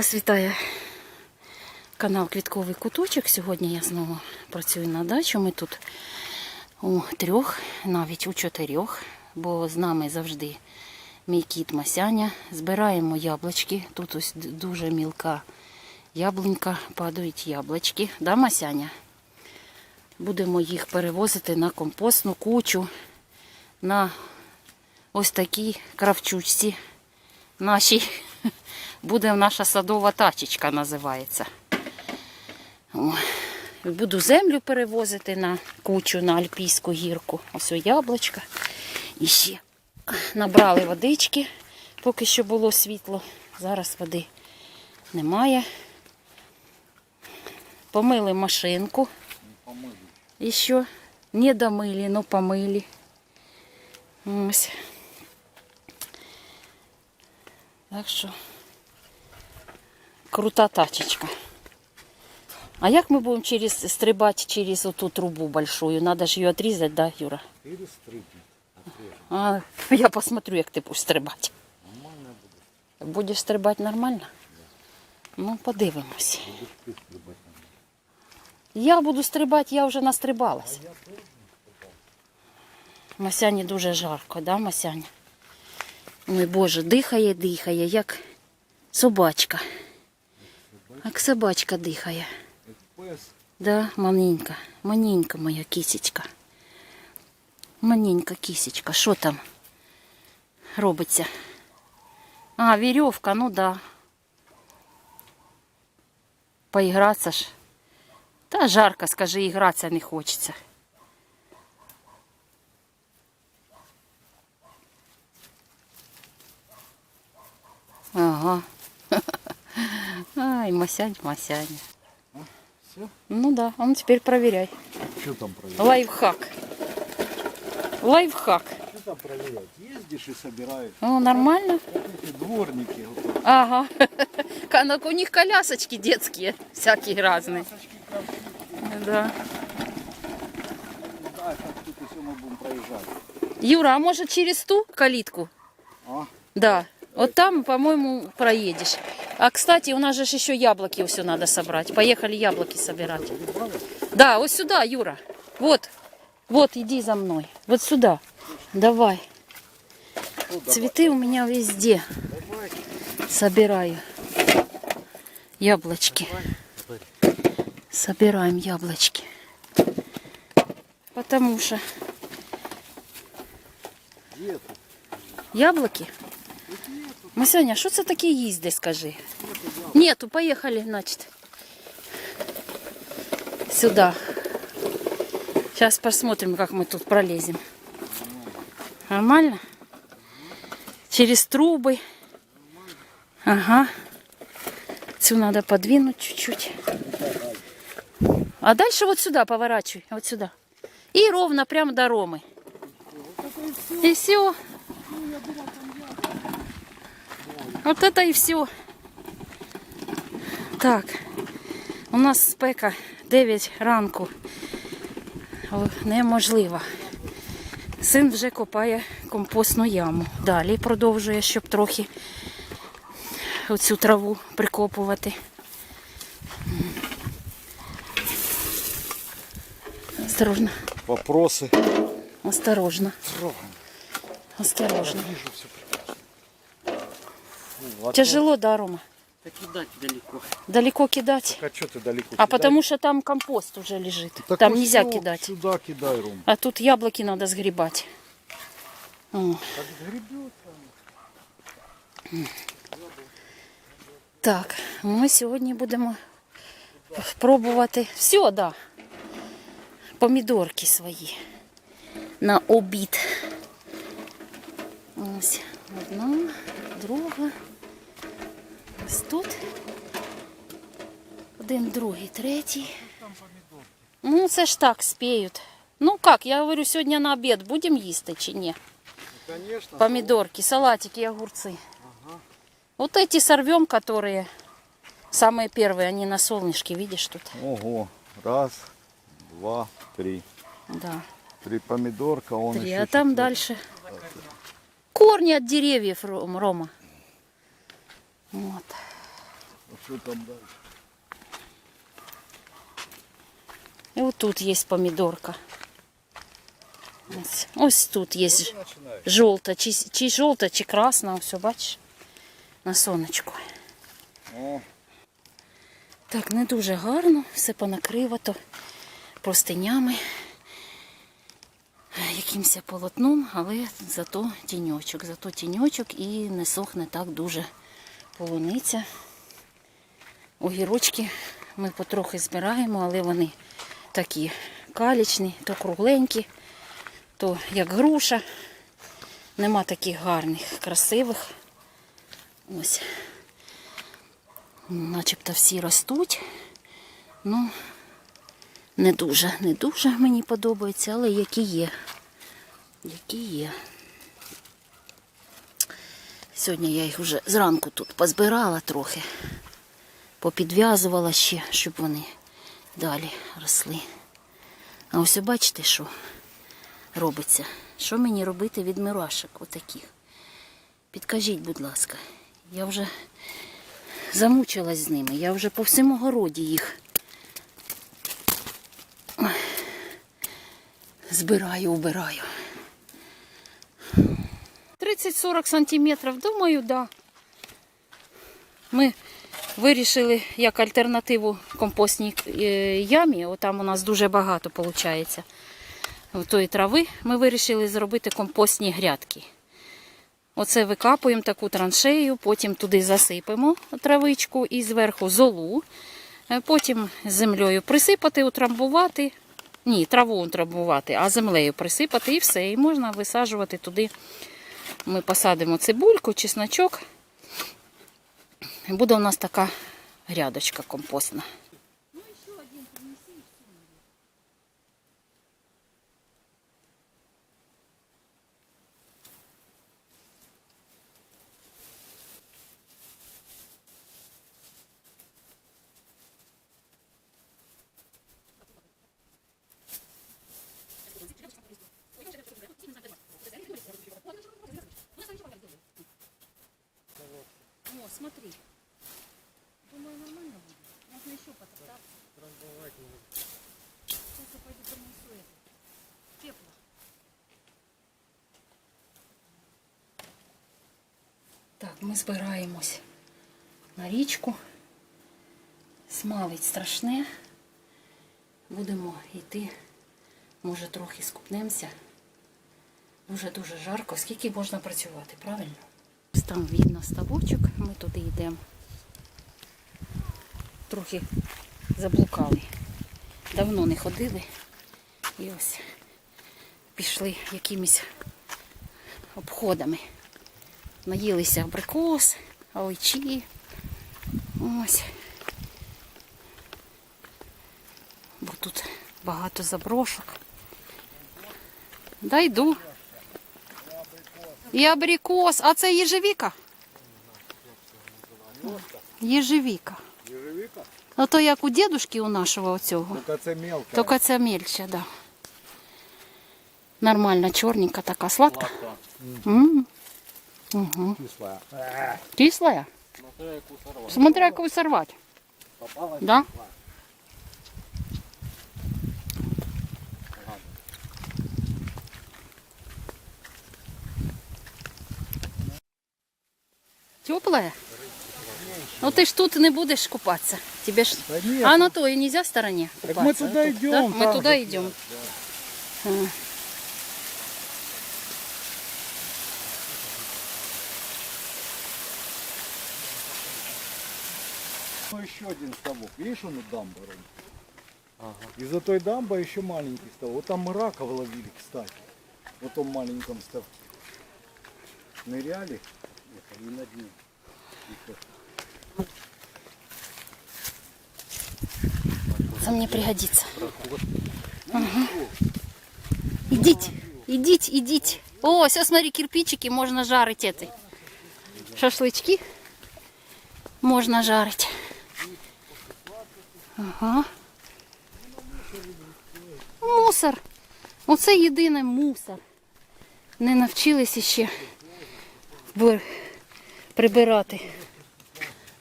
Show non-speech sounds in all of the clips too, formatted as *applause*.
Вас вітає канал Квітковий куточок. Сьогодні я знову працюю на дачі. Ми тут у трьох, навіть у чотирьох, бо з нами завжди мій кіт Масяня. Збираємо яблучки. Тут ось дуже мілка яблунька, падають яблучки. Да, Масяня? Будемо їх перевозити на компостну кучу, на ось такій кравчучці нашій. Буде наша садова тачечка називається. О, Буду землю перевозити на кучу, на альпійську гірку. Ось о яблучка. І ще набрали водички, поки що було світло. Зараз води немає. Помили машинку. І що? Не домили, но помили. Ось. Так що крута тачечка. А як ми будемо через стрибати через оту трубу большую? Надо ж її отрізати, да, Юра? А, я посмотрю, як ти будеш стрибати. Нормально буде. Будеш стрибати нормально? Ну, подивимось. Будеш ти стрибати. Я буду стрибати, я вже настрибалась. Масяні дуже жарко, да, Масяня? Ой, Боже, дихає, дихає, як собачка. Як собачка дихає. Да, маленька, маленька моя кисечка. Маненька кисечка. Що там робиться? А, веревка, ну да. Поігратися ж. Та жарко, скажи, ігратися не хочеться. Масянь, масянь. Все? Ну да, а ну теперь проверяй. Что там проверять? Лайфхак. Лайфхак. Что там проверять? Ездишь и собираешь. Ну, нормально? Эти дворники. Вот. Ага. *laughs* Ну, У них колясочки детские, всякие разные. Да. Да, как тут все мы будем проезжать. Юра, а может через ту калитку? А? Да. Вот там, по-моему, проедешь. А, кстати, у нас же еще яблоки все надо собрать. Поехали яблоки собирать. Да, вот сюда, Юра. Вот. Вот, иди за мной. Вот сюда. Давай. Цветы у меня везде. Собираю. Яблочки. Собираем яблочки. Потому что яблоки. Масяня, що це таке їзди, скажи? Нету, поехали, значит. Сюда. Сейчас посмотрим, как мы тут пролезем. Нормально? Через трубы. Ага. Цю надо подвинуть чуть-чуть. А дальше вот сюда поворачивай, вот сюда. И ровно прямо до Ромы. И все. Вот это и все. Так, у нас спека 9 ранку. Неможливо. Син вже копає компостну яму. Далі продовжує, щоб трохи оцю траву прикопувати. Осторожно, Вопросы. осторожно, осторожно. Ладно. Тяжело, да, Рома? Так кидать далеко. Далеко кидать? А что ты далеко А кидаешь? потому что там компост уже лежит. Так там вот нельзя кидать. Сюда кидай, Ром. А тут яблоки надо сгребать. О, Так гребет. Так, ми сьогодні будемо пробувати все, да. Помідорки свої на обід. Ось одна, друга. Ось тут. Один, другий, третій. Ну, це ж так, спіють. Ну як, я говорю, сьогодні на обід будемо їсти чи ні? Конечно. Помидорки, салатики и огурцы. Вот эти сорвем, которые самые первые, они на солнышке, видишь тут? Ого. Раз, два, три. Да. Три помидорка, он Три. еще А там четвертый. дальше корни от деревьев, Ром- Рома. Вот. Что там дальше? І отут є помідорка. Ось, ось тут є жовта, чи, чи жовта, чи красна, ось бачиш, на сонечку. О, Так, не дуже гарно, все понакривато простинями, якимось полотном, але зато тіньочок, зато тіньочок і не сохне так дуже полуниця. Огірочки ми потрохи збираємо, але вони такі калічні, то кругленькі, то як груша. Нема таких гарних, красивих. Ось начебто всі ростуть. Ну, не дуже, не дуже мені подобається, але які є. Які є. Сьогодні я їх вже зранку тут позбирала трохи, попідв'язувала ще, щоб вони далі росли. А ось бачите, що робиться? Що мені робити від мирашок отаких? Підкажіть, будь ласка, я вже замучилась з ними. Я вже по всьому городі їх збираю, убираю. 30-40 сантиметрів, думаю, да. Ми вирішили як альтернативу компостній е, ямі, отам у нас дуже багато виходить. Тої трави ми вирішили зробити компостні грядки. Оце викапуємо таку траншею, потім туди засипемо травичку і зверху золу. Е, Потім землею присипати, утрамбувати. Ні, траву утрамбувати, а землею присипати і все. І можна висаджувати туди. Ми посадимо цибульку, чесночок. І буде у нас така грядочка компостна. О, смотри. Думаю, нормально будет. Можно еще потоптаться. Сейчас я пойду принесу это. Тепло. Так, ми збираємось на річку. Смалить страшне. Будемо йти. Може, трохи скупнемося. Дуже-дуже жарко. Скільки можна працювати, правильно? Там видно ставочок, ми туди йдемо. Трохи заблукали. Давно не ходили. І ось пішли якимись обходами. Наїлися абрикос, аличі. Ось. Бо тут багато заброшок. Да йду. І абрикос. А це єжевіка? Єжевіка. ежевика? Ну то як у дідушки у нашого оцього. Только це мелко. Тільки це мельче, да. Нормальна, чорненька така, сладка. М. Угу. Кислая. Кислая? Смотря яку сорвать. Попалась? Да? Теплая? Ну ты ж тут не будешь купаться. Тебе ж... Да нет. А на той нельзя стороне Так купаться? мы туда А тут, идем, да? Мы туда идем. А. Ну, еще один ставок. Видишь, он у дамбы ровно? И за той дамбой еще маленький ставок. Вот там мы раков ловили, кстати. Вот том маленьком ставке. Ныряли. Это не на дне. Це мені пригодится. Ага. Идите, идите, идите. О, все, смотри, кирпичики, можно жарить эти. Шашлычки можно жарить. Ага. Мусор. Оце єдине мусор. Не навчилися ще прибирати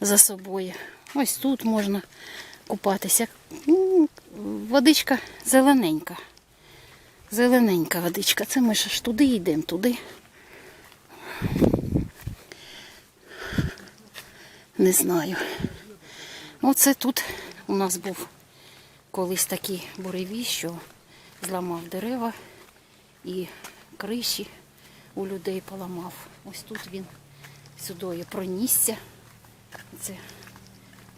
за собою. Ось тут можна купатися. Ну, Водичка зелененька. Зелененька водичка. Це ми ж туди йдемо, туди. Не знаю. Оце тут у нас був колись такий буревій, що зламав дерева і криші у людей поламав. Ось тут він сюди пронісся. Це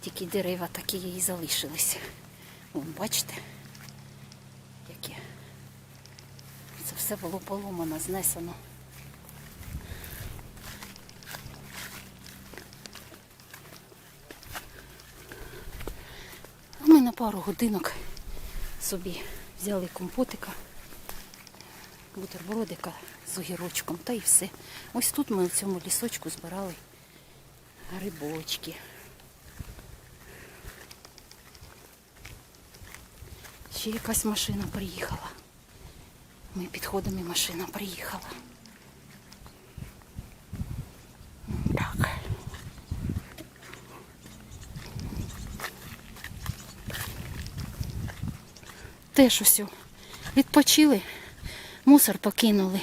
тільки дерева такі і залишилися. Вон, бачите, яке. Це все було поломано, знесено. А ми на пару годинок собі взяли компотика, бутербродика з огірочком та і все. Ось тут ми в цьому лісочку збирали грибочки. Ще якась машина приїхала. Ми підходимо і машина приїхала. Так. Теж усю. Відпочили, мусор покинули.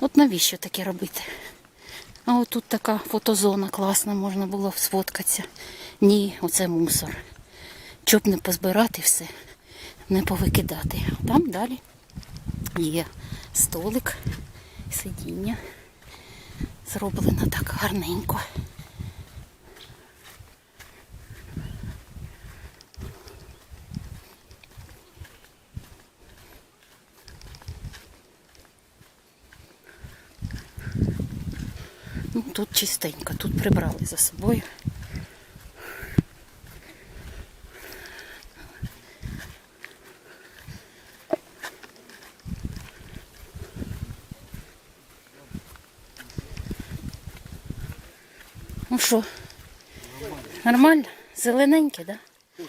От навіщо таке робити? А от тут така фотозона класна, можна було сфоткатися. Ні, оце мусор. Щоб не позбирати все, не повикидати. Там далі є столик, сидіння. Зроблено так гарненько. Ну, тут чистенько, тут прибрали за собою. Ну що, нормально? Зелененьке, так? Да?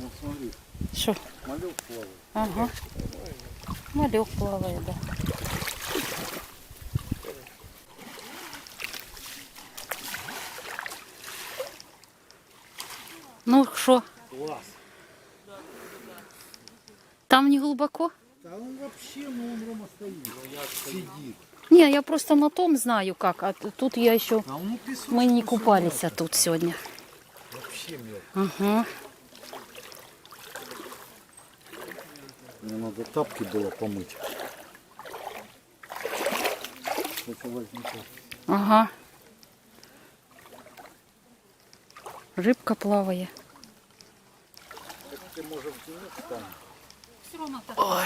Ну смотри, Що? малек плавает. Ага. Малек плаває, да. Ну що, Класс. там не глибоко? Да он вообще, ну он Рома стоит. Сидит. Ні, я просто на том знаю как, а тут я ще... А он песок. Ми не купалися тут сьогодні. Вообще мед. Ага. Мне надо тапки было помыть. Это возьмите. Ага. Рибка плаває. Ты можешь втянуть там. Ой.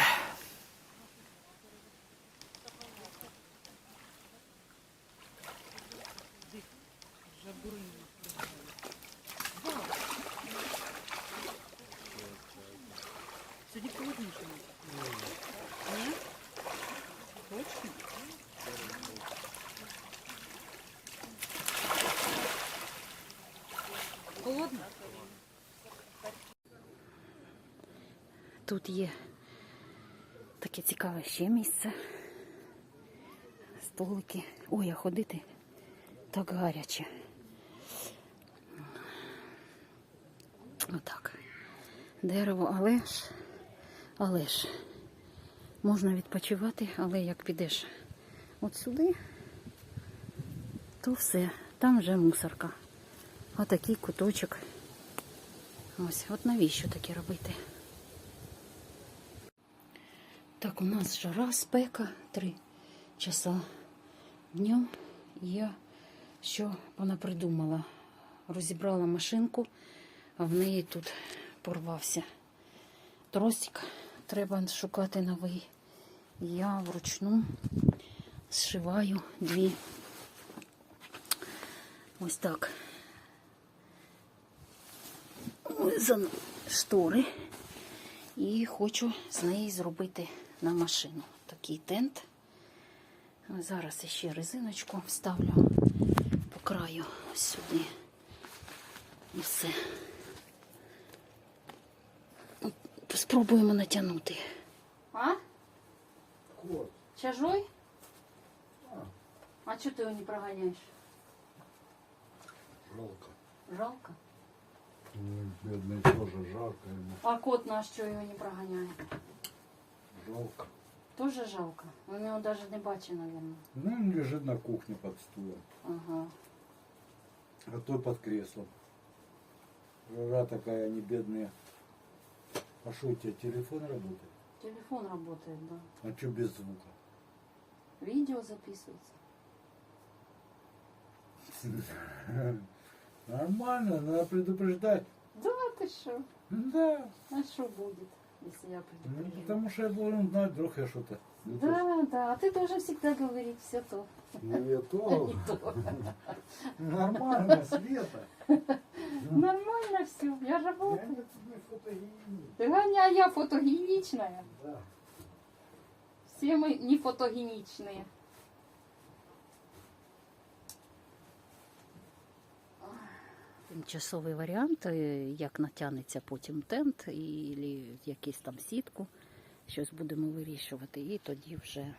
Тут є таке цікаве ще місце. Столики. Ой, а ходити так гаряче. Отак. Дерево, але ж, але ж можна відпочивати, але як підеш от сюди, то все, там вже мусорка. Отакий куточок. Ось, от навіщо таке робити? Так, у нас жара, спека, три часа днем. Я що вона придумала? Розібрала машинку, а в неї тут порвався тросик. Треба шукати новий. Я вручну зшиваю дві. Ось так. За штори. І хочу з неї зробити на машину такий тент. Зараз ще резиночку вставлю по краю сюди. І все. Спробуємо натягнути. А? Кот. Чажой? А А чого ти його не проганяєш? Жалко. Жалко. Ну, бедный тоже жарко ему. А кот наш чого його не проганяє? Жалко. Тоже жалко. Він його навіть не бачить, мабуть. Ну, он лежит на кухне под стулом. Ага. А то под креслом. Жара такая, они бедные. А что у тебя телефон работает? Телефон работает, да. А что без звука? Видео записывается. *laughs* Нормально, надо предупреждать. Да, ты что? Да. А что будет, если я Ну, предупрежу? потому что я должен знать, вдруг я что-то. не то. Да, да, а ты должен всегда говорить все то. Не то. Не то. Нормально, Света. Нормально все, я работаю. не. Ты гоняй, я фотогеничная. Да. Все мы не фотогеничные. Тимчасовий варіант, як натягнеться потім тент і якийсь там сітку. Щось будемо вирішувати. І тоді вже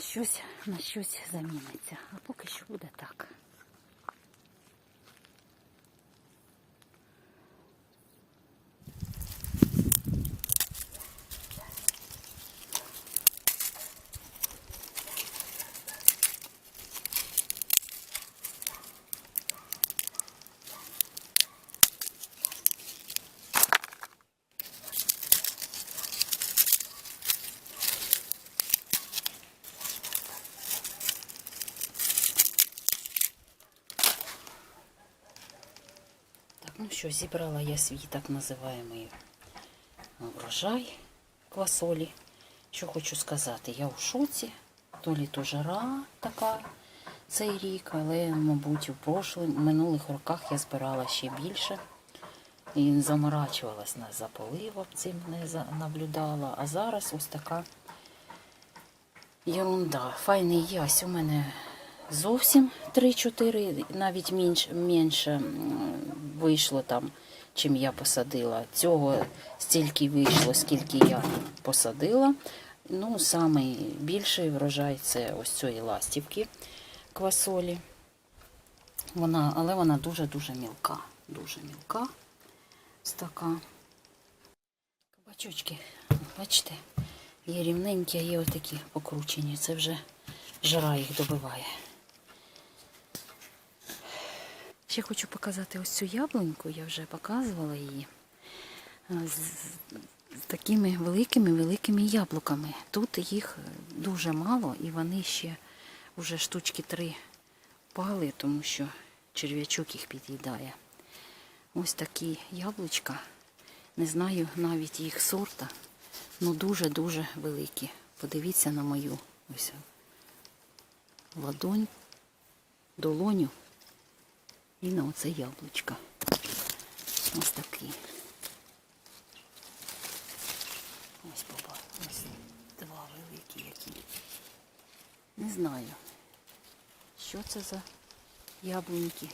щось на щось заміниться. А поки що буде так. Що, зібрала я свій так називаємий врожай квасолі. Що хочу сказати, я у шоці, то лі то жара така цей рік, але, мабуть, у прошлим, минулих роках я збирала ще більше. І заморачувалась на за цим не наблюдала. А зараз ось така ерунда. Файний ясь у мене зовсім 3-4, навіть менш, менше вийшло там, чим я посадила. Цього стільки вийшло, скільки я посадила. Ну, самий більший врожай це ось цієї ластівки квасолі. Вона, але вона дуже-дуже мілка. Дуже мілка. Ось така. Кабачочки, бачите, є рівненькі, є отакі покручені. Це вже жара їх добиває. Ще хочу показати ось цю яблуньку, я вже показувала її. Е, З, з такими великими-великими яблуками. Тут їх дуже мало і вони ще вже штучки три пали, тому що черв'ячок їх під'їдає. Ось такі яблучка. Не знаю навіть їх сорта, але дуже-дуже великі. Подивіться на мою ось ладонь, долоню і на оце яблучко. Ось такі. Ось баба, ось два великі які. Не знаю, що це за яблуньки.